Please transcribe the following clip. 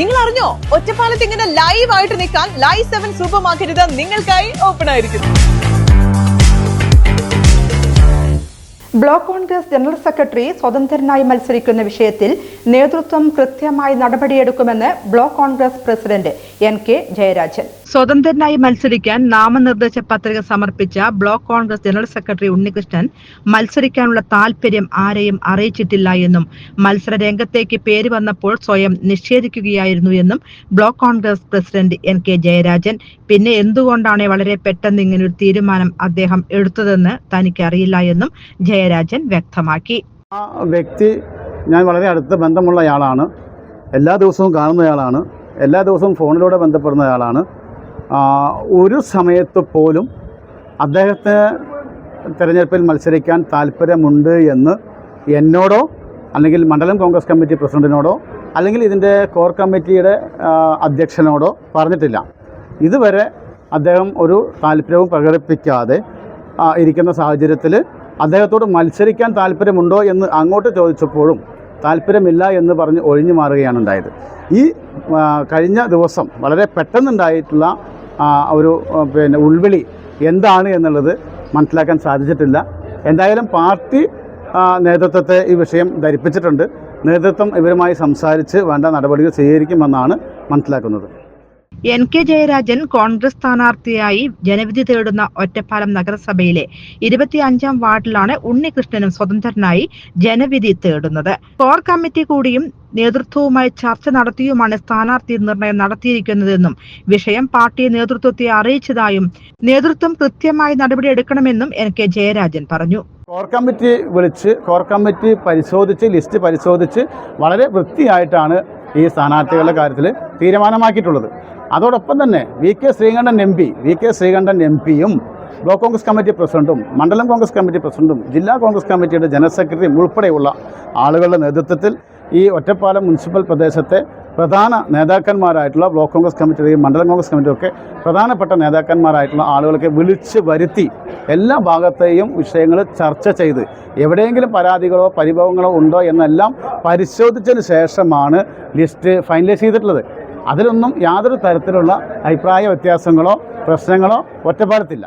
നിങ്ങൾ അറിഞ്ഞോ ഒറ്റപ്പാലത്ത് ഇങ്ങനെ ലൈവ് ആയിട്ട് നിൽക്കാൻ ലൈവ് സെവൻ സൂപ്പർ മാർക്കറ്റ് നിങ്ങൾക്കായി ഓപ്പൺ ആയിരിക്കുന്നു. ബ്ലോക്ക് കോൺഗ്രസ് ജനറൽ സെക്രട്ടറി സ്വതന്ത്രനായി മത്സരിക്കുന്ന വിഷയത്തിൽ നേതൃത്വം കൃത്യമായി നടപടിയെടുക്കുമെന്ന് block Congress president N K Jayarajan. സ്വതന്ത്രനായി മത്സരിക്കാൻ നാമനിർദ്ദേശ പത്രിക സമർപ്പിച്ച block Congress general secretary Unnikrishnan മത്സരിക്കാനുള്ള താൽപര്യം ആരെയും അറിയിച്ചിട്ടില്ല എന്നും മത്സര രംഗത്തേക്ക് പേര് വന്നപ്പോൾ സ്വയം നിഷേധിക്കുകയായിരുന്നു എന്നും block Congress president N K Jayarajan. പിന്നെ എന്തുകൊണ്ടാണ് വളരെ പെട്ടെന്ന് ഇങ്ങനെ ഒരു തീരുമാനം അദ്ദേഹം എടുത്തതെന്ന് തനിക്കറിയില്ല എന്നും ജയരാജൻ വ്യക്തമാക്കി. ആ വ്യക്തി ഞാൻ വളരെ അടുത്ത ബന്ധമുള്ളയാളാണ് എല്ലാ ദിവസവും കാണുന്നയാളാണ് എല്ലാ ദിവസവും ഫോണിലൂടെ ബന്ധപ്പെടുന്ന ആളാണ്. ഒരു സമയത്ത് പോലും അദ്ദേഹത്തെ തിരഞ്ഞെടുപ്പിൽ മത്സരിക്കാൻ താല്പര്യമുണ്ട് എന്ന് എന്നോടോ അല്ലെങ്കിൽ മണ്ഡലം കോൺഗ്രസ് കമ്മിറ്റി പ്രസിഡന്റിനോടോ അല്ലെങ്കിൽ ഇതിന്റെ കോർ കമ്മിറ്റിയുടെ അധ്യക്ഷനോടോ പറഞ്ഞിട്ടില്ല. ഇതുവരെ അദ്ദേഹം ഒരു താല്പര്യവും പ്രകടിപ്പിക്കാതെ ഇരിക്കുന്ന സാഹചര്യത്തിൽ അദ്ദേഹത്തോട് മത്സരിക്കാൻ താല്പര്യമുണ്ടോ എന്ന് അങ്ങോട്ട് ചോദിച്ചപ്പോഴും താല്പര്യമില്ല എന്ന് പറഞ്ഞ് ഒഴിഞ്ഞു മാറുകയാണ് ഉണ്ടായത്. ഈ കഴിഞ്ഞ ദിവസം വളരെ പെട്ടെന്നുണ്ടായിട്ടുള്ള ഒരു പിന്നെ ഉൾവിളി എന്താണ് എന്നുള്ളത് മനസ്സിലാക്കാൻ സാധിച്ചിട്ടില്ല. എന്തായാലും പാർട്ടി നേതൃത്വത്തെ ഈ വിഷയം ധരിപ്പിച്ചിട്ടുണ്ട്. നേതൃത്വം ഇവരുമായി സംസാരിച്ച് വേണ്ട നടപടികൾ സ്വീകരിക്കുമെന്നാണ് മനസ്സിലാക്കുന്നത്. എൻ കെ ജയരാജൻ കോൺഗ്രസ് സ്ഥാനാർത്ഥിയായി ജനവിധി തേടുന്ന ഒറ്റപ്പാലം നഗരസഭയിലെ ഇരുപത്തിയഞ്ചാം വാർഡിലാണ് ഉണ്ണികൃഷ്ണനും സ്വതന്ത്രനായി ജനവിധി തേടുന്നത്. കോർ കമ്മിറ്റി കൂടിയും നേതൃത്വവുമായി ചർച്ച നടത്തിയുമാണ് സ്ഥാനാർത്ഥി നിർണയം നടത്തിയിരിക്കുന്നതെന്നും വിഷയം പാർട്ടി നേതൃത്വത്തെ അറിയിച്ചതായും നേതൃത്വം കൃത്യമായി നടപടിയെടുക്കണമെന്നും എൻ കെ ജയരാജൻ പറഞ്ഞു. കോർ കമ്മിറ്റി വിളിച്ച് കോർ കമ്മിറ്റി പരിശോധിച്ച് ലിസ്റ്റ് പരിശോധിച്ച് വളരെ വൃത്തിയായിട്ടാണ് ഈ സ്ഥാനാർത്ഥികളുടെ കാര്യത്തിൽ തീരുമാനമാക്കിയിട്ടുള്ളത്. അതോടൊപ്പം തന്നെ V K Sreekandan M P V K Sreekandan M പിയും ബ്ലോക്ക് കോൺഗ്രസ് കമ്മിറ്റി പ്രസിഡന്റും മണ്ഡലം കോൺഗ്രസ് കമ്മിറ്റി പ്രസിഡന്റും ജില്ലാ കോൺഗ്രസ് കമ്മിറ്റിയുടെ ജനറൽ സെക്രട്ടറിയും ഉൾപ്പെടെയുള്ള ആളുകളുടെ നേതൃത്വത്തിൽ ഈ ഒറ്റപ്പാലം മുനിസിപ്പൽ പ്രദേശത്തെ പ്രധാന നേതാക്കന്മാരായിട്ടുള്ള ബ്ലോക്ക് കോൺഗ്രസ് കമ്മിറ്റിയുടെയും മണ്ഡലം കോൺഗ്രസ് കമ്മിറ്റിയൊക്കെ പ്രധാനപ്പെട്ട നേതാക്കന്മാരായിട്ടുള്ള ആളുകളൊക്കെ വിളിച്ച് വരുത്തി എല്ലാ ഭാഗത്തെയും വിഷയങ്ങൾ ചർച്ച ചെയ്ത് എവിടെയെങ്കിലും പരാതികളോ പരിഭവങ്ങളോ ഉണ്ടോ എന്നെല്ലാം പരിശോധിച്ചതിന് ശേഷമാണ് ലിസ്റ്റ് ഫൈനലൈസ് ചെയ്തിട്ടുള്ളത്. അതിലൊന്നും യാതൊരു തരത്തിലുള്ള അഭിപ്രായ വ്യത്യാസങ്ങളോ പ്രശ്നങ്ങളോ ഒറ്റപ്പാലത്തില്ല